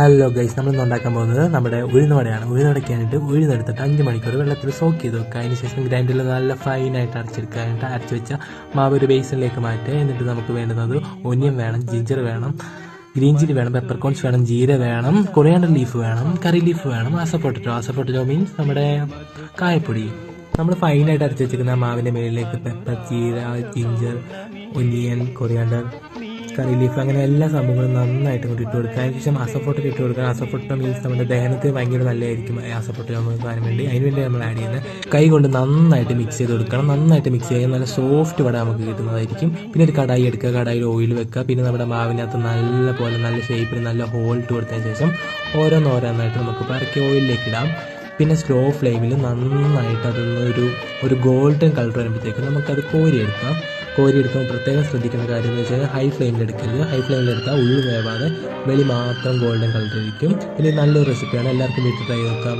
Hello guys നമ്മൾ ഇന്ന് ഉണ്ടാക്കാൻ പോകുന്നത് നമ്മുടെ ഉഴുന്നുവടയാണ്. ഉഴുന്നുവടയ്ക്കാനായിട്ട് ഉഴുന്നെടുത്തിട്ട് അഞ്ച് മണിക്കൂർ വെള്ളത്തിൽ സോക്ക് ചെയ്ത് വെക്കുക അതിന് ശേഷം ഗ്രൈൻഡറിൽ നല്ല ഫൈനായിട്ട് അരച്ചെടുക്കാനായിട്ട് അരച്ച് വെച്ച മാവ് ഒരു ബേസിനിലേക്ക് മാറ്റുക. എന്നിട്ട് നമുക്ക് വേണ്ടുന്നത് ഒനിയൻ വേണം ജിഞ്ചർ വേണം ഗ്രീൻ ചില്ലി വേണം പെപ്പർ കോൺസ് വേണം ജീര വേണം കൊറിയാണ്ടർ ലീഫ് വേണം കറി ലീഫ് വേണം ആസ പൊട്ടറ്റോ ആസ മീൻസ് നമ്മുടെ കായപ്പൊടി. നമ്മൾ ഫൈനായിട്ട് അരച്ച് വെച്ചിരിക്കുന്ന മാവിന്റെ മേളിലേക്ക് pepper jeera ginger onion coriander curry leaf അങ്ങനെ എല്ലാ സംഭവങ്ങളും നന്നായിട്ട് ഇങ്ങോട്ട് ഇട്ട് കൊടുക്കുക. അതിനുശേഷം അസഫോട്ടിൽ ഇട്ട് കൊടുക്കുക. അസഫോട്ട് മീൻസ് നമ്മുടെ ദഹനത്തിന് ഭയങ്കര നല്ലതായിരിക്കും അസഫോട്ട് നമ്മൾ കാണാൻ വേണ്ടി. അതിന് വേണ്ടി നമ്മൾ ആഡ് ചെയ്യുന്നത് കൈ കൊണ്ട് നന്നായിട്ട് മിക്സ് ചെയ്ത് കൊടുക്കണം. നന്നായിട്ട് മിക്സ് ചെയ്യാൻ നല്ല സോഫ്റ്റ് വട നമുക്ക് കിട്ടുന്നതായിരിക്കും. പിന്നെ ഒരു കടായി എടുക്കുക. കടായിൽ ഓയിൽ വെക്കുക. പിന്നെ നമ്മുടെ മാവിനകത്ത് നല്ല പോലെ നല്ല ഷേപ്പിൽ നല്ല ഹോൾട്ട് കൊടുത്തതിന് ശേഷം ഓരോന്നോരോന്നായിട്ട് നമുക്ക് പറക്കി ഓയിലിലേക്ക് ഇടാം. പിന്നെ സ്ലോ ഫ്ലെയിമിൽ നന്നായിട്ട് അതൊന്ന് ഒരു ഒരു ഗോൾഡൻ കളർ വരുമ്പോഴത്തേക്കും നമുക്കത് കോരിയെടുക്കാം കോരിയെടുക്കുമ്പോൾ പ്രത്യേകം ശ്രദ്ധിക്കേണ്ട കാര്യം എന്ന് വെച്ച് കഴിഞ്ഞാൽ ഹൈ ഫ്ലെയിമിൽ എടുക്കരുത്. ഹൈ ഫ്ലെയിമിൽ എടുത്താൽ ഉള്ളു വേവാതെ വെളി മാത്രം ഗോൾഡൻ കളർ ഇരിക്കും. പിന്നെ നല്ലൊരു റെസിപ്പിയാണ് എല്ലാവർക്കും വീട്ടിൽ ട്രൈ നോക്കാം.